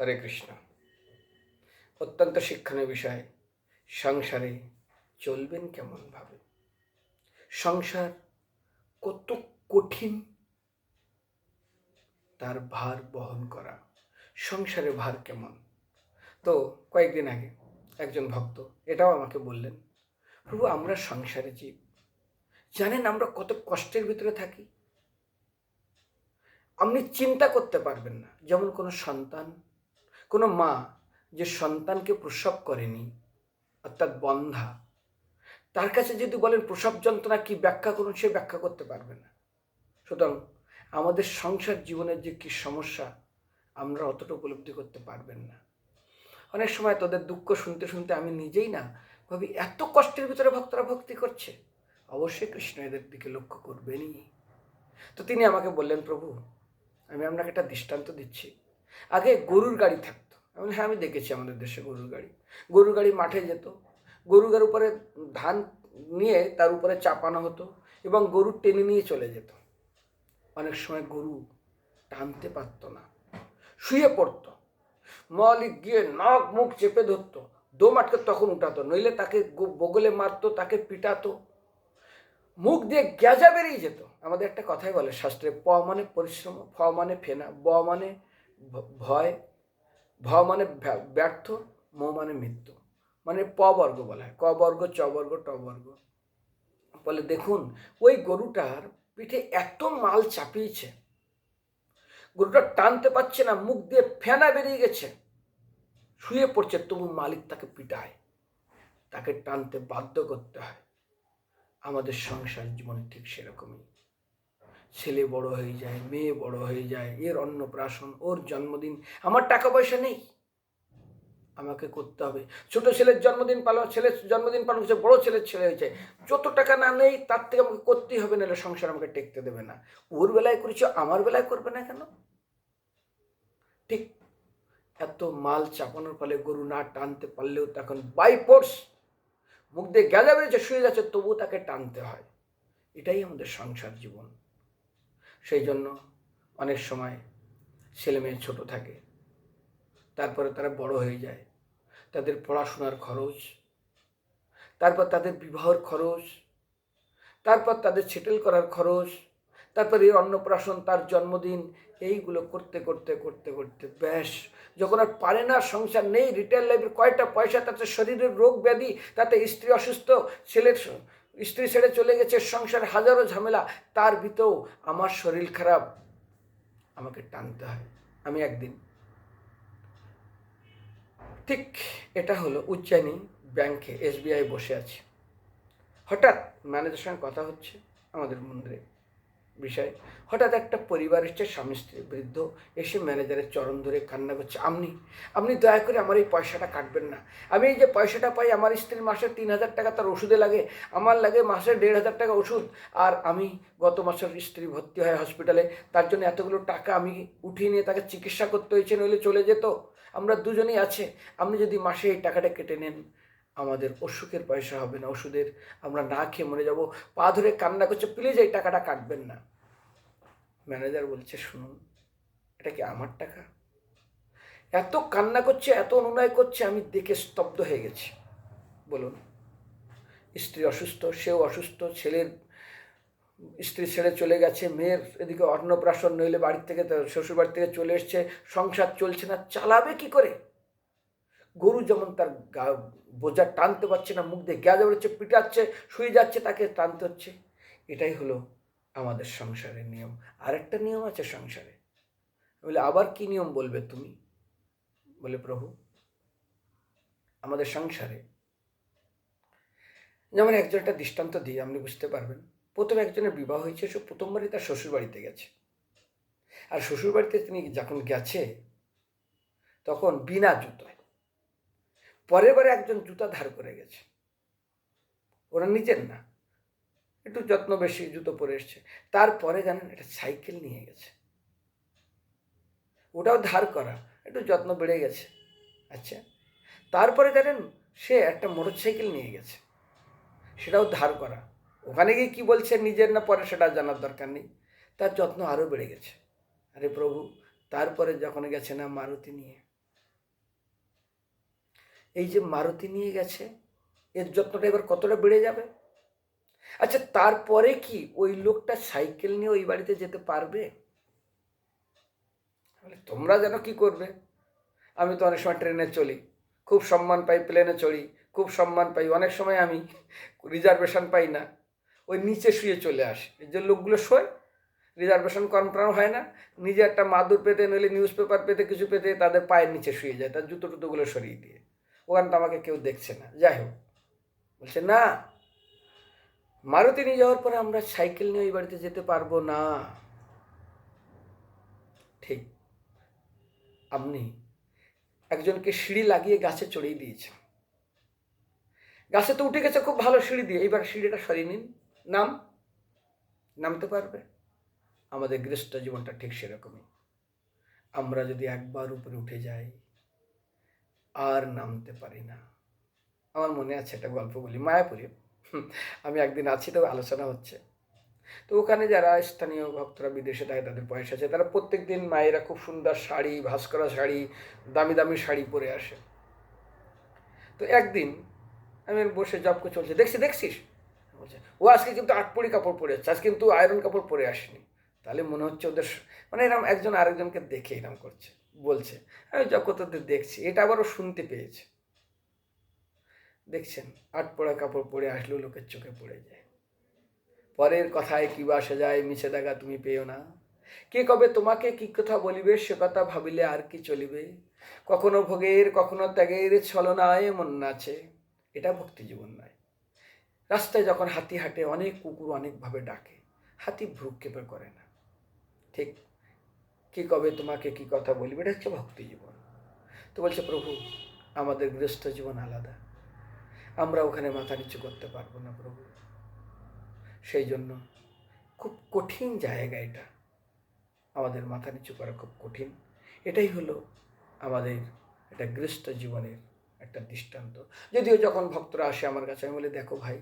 হরে কৃষ্ণ। অত্যন্ত শিক্ষণীয় বিষয়, সংসারে চলবেন কেমনভাবে সংসার কত কঠিন, তার ভার বহন করা। সংসারে ভার কেমন? তো কয়েকদিন আগে একজন ভক্ত এটাও আমাকে বললেন, প্রভু, আমরা সংসারে জীব। জানেন আমরা কত কষ্টের ভিতরে থাকি? আপনি চিন্তা করতে পারবেন না। যেমন কোনো সন্তান কোনো মা যে সন্তানকে প্রসব করেনি, অর্থাৎ বন্ধা, তার কাছে যদি বলেন প্রসব যন্ত্রণা কি ব্যাখ্যা করুন, সে ব্যাখ্যা করতে পারবে না। সুতরাং আমাদের সংসার জীবনের যে কি সমস্যা, আমরা অতটা উপলব্ধি করতে পারবেন না। অনেক সময় তোদের দুঃখ শুনতে শুনতে আমি নিজেই না ভাবি, এত কষ্টের ভিতরে ভক্তরা ভক্তি করছে। অবশ্যই কৃষ্ণ এদের দিকে লক্ষ্য করবেনই। তো তিনি আমাকে বললেন, প্রভু, আমি আপনাকে একটা দৃষ্টান্ত দিচ্ছি। আগে গরুর গাড়ি থাকতো। আমি হ্যাঁ আমি দেখেছি আমাদের দেশে গরুর গাড়ি। গরুর গাড়ি মাঠে যেত। গরু গাড়ির উপরে ধান নিয়ে তার উপরে চাপানো হতো এবং গরু টেনে নিয়ে চলে যেত। অনেক সময় গরু টানতে পারত না। শুয়ে পড়তো। মলিক গিয়ে নাক মুখ চেপে ধরতো। দম আটকে তখন উঠাতো। নইলে তাকে বগলে মারতো, তাকে পিটাতো। মুখ দিয়ে গ্যাজা বেরিয়ে যেত। আমাদের একটা কথাই বলে শাস্ত্রে, প মানে পরিশ্রম, ফ মানে ফেনা, ব মানে ভয় ভ মানে ব্যা- ব্যর্থ ম মানে মৃত্যু। মানে প বর্গ বলা হয়। ক বর্গ, চ বর্গ, ট বর্গ। বলে দেখুন, ওই গরুটার পিঠে এত মাল চাপিয়েছে, গরুটা টানতে পারছে না, মুখ দিয়ে ফেনা বেরিয়ে গেছে, শুয়ে পড়ছে, তবু মালিক তাকে পিটায়। তাকে টানতে বাধ্য করতে হয়। আমাদের সংসার জীবন ঠিক সেরকমই। ছেলে বড় হয়ে যায়, মেয়ে বড় হয়ে যায়, এর অন্নপ্রাশন, ওর জন্মদিন, আমার টাকা পয়সা নেই। আমাকে করতে হবে। ছোট ছেলের জন্মদিন পালন, ছেলের জন্মদিন পালন করছে, বড় ছেলের ছেলে হয়েছে। যত টাকা না নেই, তার থেকে আমাকে করতেই হবে, নাহলে সংসার আমাকে টেকতে দেবে না। ওর বেলায় করেছে, আমার বেলায় করবে না কেন? ঠিক এত মাল চাপানোর ফলে গরু না টানতে পারলেও তখন বাই ফোর্স মুখ দিয়ে গেজা বেরিয়েছে, শুয়ে যাচ্ছে, তবুও তাকে টানতে হয়। এটাই আমাদের সংসার জীবন। সেই জন্য অনেক সময় ছেলে মেয়ে ছোটো থাকে। তারপরে তারা বড় হয়ে যায়। তাদের পড়াশোনার খরচ, তারপর তাদের বিবাহর খরচ, তারপর তাদের সেটেল করার খরচ, তারপর এই অন্নপ্রাশন তার জন্মদিন, এইগুলো করতে করতে করতে করতে ব্যাস। যখন আর পারে না, সংসার নেই রিটেল লাইফের কয়টা পয়সা, তাতে শরীরের রোগ ব্যাধি, তাতে স্ত্রী অসুস্থ, ছেলের স্ত্রী ছেড়ে চলে গেছে, সংসার হাজারো ঝামেলা, তার ভিতরেও আমার শরীর খারাপ। আমাকে টানতে হয়, আমি একদিন। ঠিক এটা হলো উজ্জয়িনী ব্যাংকে এসবিআই বসে আছে। হঠাৎ ম্যানেজার সঙ্গে কথা হচ্ছে, আমাদের মন্দিরে বিষয়। হঠাৎ একটা পরিবার এসছে, স্বামী স্ত্রী বৃদ্ধ। এসে ম্যানেজারের চরণ ধরে কান্না করছে আপনি আপনি দয়া করে আমার এই পয়সাটা কাটবেন না। আমি এই যে পয়সাটা পাই, আমার স্ত্রীর মাসে তিন হাজার টাকা তার ওষুধে লাগে। আমার লাগে মাসে দেড় হাজার টাকা ওষুধ। আর আমি গত মাসের স্ত্রী ভর্তি হয় হসপিটালে তার জন্য এতগুলো টাকা আমি উঠিয়ে নিয়ে তাকে চিকিৎসা করতে হয়েছে, নইলে চলে যেত। আমরা দুজনেই আছে। আপনি যদি মাসে এই টাকাটা কেটে নেন আমাদের অসুখের পয়সা হবে না, ওষুধের আমরা না খেয়ে মরে যাব। পা ধরে কান্না করছে প্লিজ এই টাকাটা কাটবেন না। ম্যানেজার বলছে, শুনুন, এটা কি আমার টাকা? এত কান্না করছে, এত অনুনয় করছে, আমি দেখে স্তব্ধ হয়ে গেছি। বলুন, স্ত্রী অসুস্থ, সেও অসুস্থ, ছেলের, স্ত্রী ছেড়ে চলে গেছে, মেয়ের এদিকে অন্নপ্রাশন নইলে বাড়ির থেকে শ্বশুর বাড়ি থেকে চলে এসছে, সংসার চলছে না, চালাবে কি করে? গরু যেমন তার গা বোঝা টানতে পারছে না, মুখ দিয়ে গ্যাজা বেরোচ্ছে, পিটাচ্ছে, শুয়ে যাচ্ছে, তাকে টানতে হচ্ছে। এটাই হলো আমাদের সংসারের নিয়ম। আরেকটা নিয়ম আছে সংসারে। বলে, আবার কি নিয়ম বলবে তুমি? বলে, প্রভু, আমাদের সংসারে যেমন একজন একটা দৃষ্টান্ত দিয়ে আপনি বুঝতে পারবেন। প্রথম একজনের বিবাহ হয়েছে, সে প্রথমবারই তার শ্বশুর বাড়িতে গেছে। আর শ্বশুর বাড়িতে তিনি যখন গেছে, তখন বিনা জুতোয় পরের বারে একজন জুতা ধার করে গেছে। ওরা নিজের না। একটু যত্ন বেশি জুতো পরে এসছে। তারপরে জানেন, একটা সাইকেল নিয়ে গেছে। ওটাও ধার করা। একটু যত্ন বেড়ে গেছে। আচ্ছা। তারপরে জানেন, সে একটা মোটর সাইকেল নিয়ে গেছে। সেটাও ধার করা। ওখানে গিয়ে কী বলছে নিজের না পরে সেটা জানার দরকার নেই। তার যত্ন আরও বেড়ে গেছে। আরে প্রভু, তারপরে যখন গেছে না মারুতি নিয়ে। এই যে মারুতি নিয়ে গেছে, এর যত্নটা এবার কতটা বেড়ে যাবে? আচ্ছা তারপরে কি ওই লোকটা সাইকেল নিয়ে ওই বাড়িতে যেতে পারবে? তোমরা যেন কি করবে? আমি তো অনেক সময় ট্রেনে চলি, খুব সম্মান পাই প্লেনে চড়ি, খুব সম্মান পাই, অনেক সময় আমি রিজার্ভেশন পাই না, ওই নিচে শুয়ে চলে আসি। যে লোকগুলো শোয়, রিজার্ভেশন কনফার্ম হয় না, নিজে একটা মাদুর পেতে নইলে নিউজ পেপার পেতে, কিছু পেতে তাদের পায়ের নিচে শুয়ে যায়, তার জুতো টুতোগুলো সরিয়ে দিয়ে। তো আমাকে কেউ দেখছে না। যাই হোক। বলছে, না, মারুতি নিয়ে যাওয়ার পরে আমরা সাইকেল নিয়ে ওই বাড়িতে যেতে পারব না। ঠিক আপনি একজনকে সিঁড়ি লাগিয়ে গাছে চড়িয়ে দিয়েছেন। গাছে তো উঠে গেছে, খুব ভালো সিঁড়ি দিয়ে। এইবার সিঁড়িটা সরিয়ে নিন। নাম? নামতে পারবে? আমাদের গৃহস্থ জীবনটা ঠিক সেরকমই। আমরা যদি একবার উপরে উঠে যাই আর নামতে পারি না। আমার মনে আছে একটা গল্প বলি, মায়াপুরে। আমি একদিন আছি, তো আলোচনা হচ্ছে। তো ওখানে যারা স্থানীয় ভক্তরা, বিদেশে থাকে তাদের পয়সা আছে, তারা প্রত্যেক দিন মায়েরা খুব সুন্দর শাড়ি, ভাস্করা শাড়ি, দামি দামি শাড়ি পরে আসে। তো একদিন আমি বসে জব করে চলছে, দেখছি, দেখছিস? বলছে, ও আজকে কিন্তু আটপড়ি কাপড় পরে আসছে আজকে কিন্তু আয়রন কাপড় পরে আসেনি। তাহলে মনে হচ্ছে ওদের মানে এরকম একজন আরেকজনকে দেখে এরকম করছে। বলছে। আমি করতে দেখছি, এটা আবারও শুনতে পেয়েছে। দেখছেন আট পড়া কাপড় পরে আসলেও লোকের চোখে পড়ে যায়। পরের কথায় কি বাসা যায় মিছে দেখা তুমি পেও না। কে কবে তোমাকে কি কথা বলিবে, সে কথা ভাবিলে আর কি চলিবে? কখনো ভোগের, কখনো ত্যাগের ছলনায় মন নাচে। এটা ভক্তি জীবন নয়। রাস্তায় যখন হাতি হাঁটে, অনেক কুকুর অনেকভাবে ডাকে। হাতি ভ্রুক্ষেপে করে না। ঠিক কি কবে তোমাকে কি কথা বলবে? এটা হচ্ছে ভক্তি জীবন। তো বলছে, প্রভু, আমাদের গৃহস্থ জীবন আলাদা। আমরা ওখানে মাথা নিচু করতে পারব না প্রভু। সেই জন্য খুব কঠিন জায়গা এটা। আমাদের মাথা নিচু করা খুব কঠিন। এটাই হলো আমাদের এটা গৃহস্থ জীবনের একটা দৃষ্টান্ত। যদিও যখন ভক্তরা আসে আমার কাছে, আমি বলি, দেখো ভাই,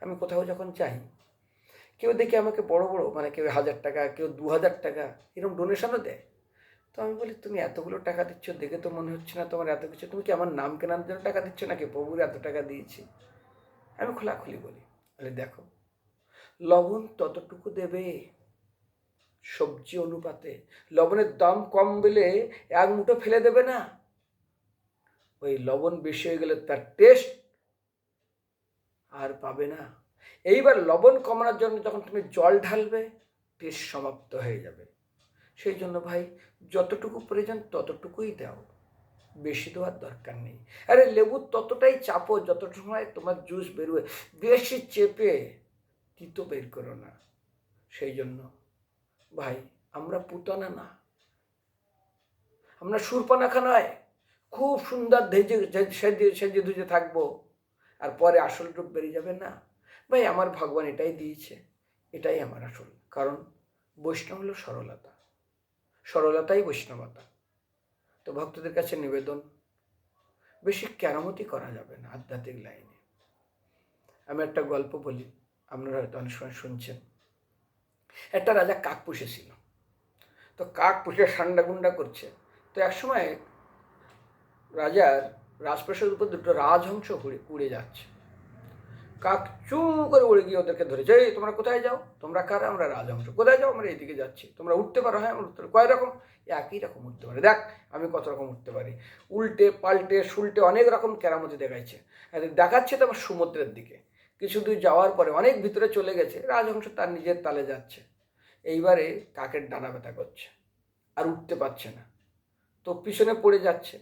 আমি কোথাও যখন যাই কেউ দেখি আমাকে বড় বড় মানে কেউ হাজার টাকা, কেউ দু হাজার টাকা এরকম ডোনেশনও দেয়। তো আমি বলি, তুমি এতগুলো টাকা দিচ্ছ, দেখে তো মনে হচ্ছে না তোমার এত কিছু। তুমি কি আমার নাম কেনার জন্য টাকা দিচ্ছ নাকি? প্রভুর এত টাকা দিয়েছি। আমি খোলাখুলি বলি, বলে দেখো, লবণ ততটুকু দেবে সবজি অনুপাতে। লবণের দাম কম বলে এক মুঠো ফেলে দেবে না। ওই লবণ বেশি হয়ে গেলে তার টেস্ট আর পাবে না। এইবার লবণ কমানোর জন্য যখন তুমি জল ঢালবে টেস্ট সমাপ্ত হয়ে যাবে। সেই জন্য ভাই, যতটুকু প্রয়োজন ততটুকুই দাও। বেশি দেওয়ার দরকার নেই। আরে লেবু ততটাই চাপো যতটুকু সময় তোমার জুস বেরোয়। বেশি চেপে তিতো বের করো না। সেই জন্য ভাই, আমরা পুতনা না। আমরা সুরপানাখা নয়। খুব সুন্দর ধেজে, সেজে সেজে ধুজে থাকব। আর পরে আসল রূপ বেরিয়ে যাবে না। ভাই, আমার ভগবান এটাই দিয়েছে, এটাই আমার আসল। কারণ বৈষ্ণব হলো সরলতা। সরলতাই বৈষ্ণবতা। তো ভক্তদের কাছে নিবেদন, বেশি কেরামতি করা যাবে না আধ্যাত্মিক লাইনে। আমি একটা গল্প বলি, আপনারা হয়তো অনেক সময় শুনছেন। একটা রাজা কাক পুষেছিল তো কাক পুষে ঠান্ডা গুন্ডা করছে। তো এক সময় রাজার রাজপ্রাসাদের উপর দুটো রাজহংস উড়ে যাচ্ছে। কাক চু করে উড়ে গিয়ে ওদেরকে ধরেছে, এই, তোমরা কোথায় যাও? তোমরা কারা? আমরা রাজহংস কোথায় যাও? আমরা এইদিকে যাচ্ছি। তোমরা উঠতে পারো হ্যাঁ আমরা উঠতে কয় রকম? একই রকম উঠতে পারে। দেখ, আমি কত রকম উঠতে পারি। উল্টে, পাল্টে, সুলটে অনেক রকম কেরামতি দেখাইছে। আর দেখাচ্ছে তো আমার সমুদ্রের দিকে। কিছু দূর যাওয়ার পরে অনেক ভিতরে চলে গেছে। রাজহংস তার নিজের তালে যাচ্ছে। এইবারে কাকের ডানা ব্যথা করছে আর উঠতে পারছে না। তো পিছনে পড়ে যাচ্ছে।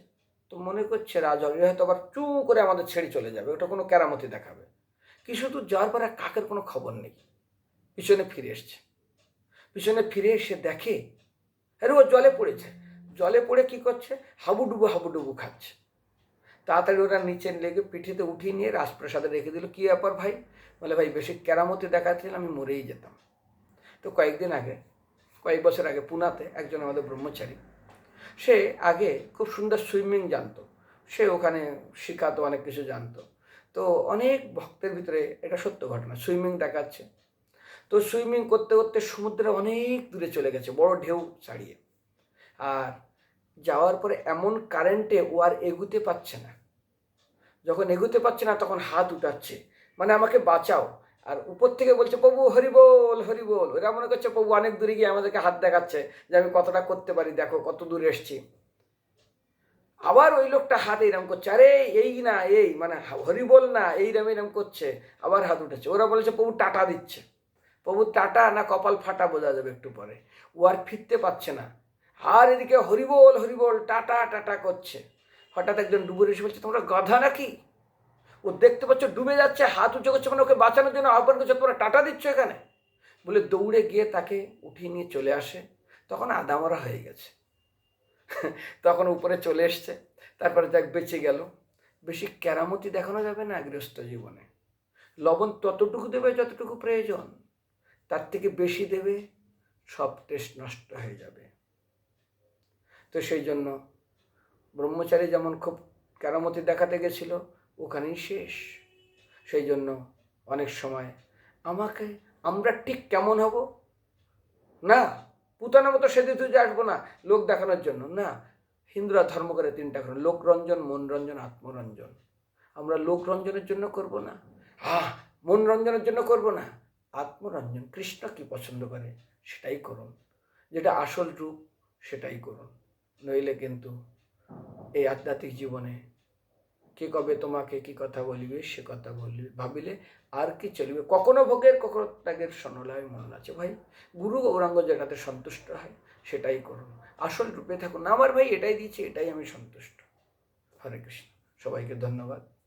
তো মনে করছে রাজহংস হয়তো আবার চু করে আমাদের ছেড়ে চলে যাবে। ওটা কোনো কেরামতি দেখাবে। কিছু দূর যাওয়ার পরে কাকের কোনো খবর নেই? পিছনে ফিরে এসছে। পিছনে ফিরে এসে দেখে, আরে ও জলে পড়েছে। জলে পড়ে কি করছে? হাবুডুবু হাবুডুবু খাচ্ছে। তাড়াতাড়ি ওরা নিচে লেগে পিঠিতে উঠিয়ে নিয়ে রাজপ্রাসাদে রেখে দিল। কী ব্যাপার ভাই? বলে, ভাই, বেশি কেরামতি দেখাচ্ছিলেন, আমি মরেই যেতাম। তো কয়েকদিন আগে, কয়েক বছর আগে পুনাতে একজন আমাদের ব্রহ্মচারী, সে আগে খুব সুন্দর সুইমিং জানতো। সে ওখানে শেখাতো অনেক কিছু জানতো। তো অনেক ভক্তের ভিতরে এটা সত্য ঘটনা, সুইমিং দেখাচ্ছে। তো সুইমিং করতে করতে সমুদ্রে অনেক দূরে চলে গেছে, বড় ঢেউ ছাড়িয়ে। আর যাওয়ার পরে এমন কারেন্টে ও আর এগুতে পারছে না। যখন এগুতে পারছে না, তখন হাত উঠাচ্ছে। মানে আমাকে বাঁচাও। আর উপর থেকে বলছে, প্রভু হরিবোল হরিবোল ওরা মনে করছে, প্রভু, অনেক দূরে গিয়ে আমাদেরকে হাত দেখাচ্ছে যে আমি কতটা করতে পারি। দেখো, কত দূরে এসছি। আবার ওই লোকটা হাত এইরকম করছে, আরে, এই না, এই মানে হরিবোল না এইরকম এরকম করছে। আবার হাত উঠেছে। ওরা বলেছে, প্রভু টাটা দিচ্ছে। প্রভু টাটা না কপাল ফাটা বোঝা যাবে একটু পরে। ও আর ফিরতে পারছে না। আর এদিকে হরিবোল হরিবোল টাটা টাটা করছে। হঠাৎ একজন ডুবুর এসে বলছে, তোমরা গাধা নাকি? ও দেখতে পাচ্ছ, ডুবে যাচ্ছে, হাত উঁচু করছে মানে ওকে বাঁচানোর জন্য আহ্বান করছে, তোমরা টাটা দিচ্ছ এখানে? বলে দৌড়ে গিয়ে তাকে উঠিয়ে নিয়ে চলে আসে। তখন আদামরা হয়ে গেছে। তখন উপরে চলে এসছে, তারপরে দেখ বেঁচে গেল। বেশি কেরামতি দেখানো যাবে না গৃহস্থ জীবনে। লবণ ততটুকু দেবে যতটুকু প্রয়োজন, তার থেকে বেশি দেবে, সব টেস্ট নষ্ট হয়ে যাবে। তো সেই জন্য ব্রহ্মচারী যেমন খুব কেরামতি দেখাতে গেছিল, ওখানেই শেষ। সেই জন্য অনেক সময়, আমাকে, আমরা ঠিক কেমন হব? না পুতানা মতো সেদে তুজে আসব না, লোক দেখানোর জন্য। না, হিন্দুরা ধর্ম করে তিনটা করে। লোকরঞ্জন, মনরঞ্জন, আত্মরঞ্জন। আমরা লোকরঞ্জনের জন্য করব না। আহ, মনরঞ্জনের জন্য করব না। আত্মরঞ্জন, কৃষ্ণ কি পছন্দ করে? সেটাই করুন। যেটা আসল রূপ, সেটাই করুন। নইলে কিন্তু এই আধ্যাত্মিক জীবনে কে কবে তোমাকে কি কথা বলিবে, সে কথা বলিবে ভাবিলে আর কি চলিবে। কখনো ভোগের, কখনো ত্যাগের সনলায় মন আছে। ভাই, গুরু গৌরাঙ্গ যেটাতে সন্তুষ্ট হয়, সেটাই করুন। আসল রূপে থাকুন। আমার ভাই এটাই দিয়েছি, এটাই আমি সন্তুষ্ট। হরে কৃষ্ণ। সবাইকে ধন্যবাদ।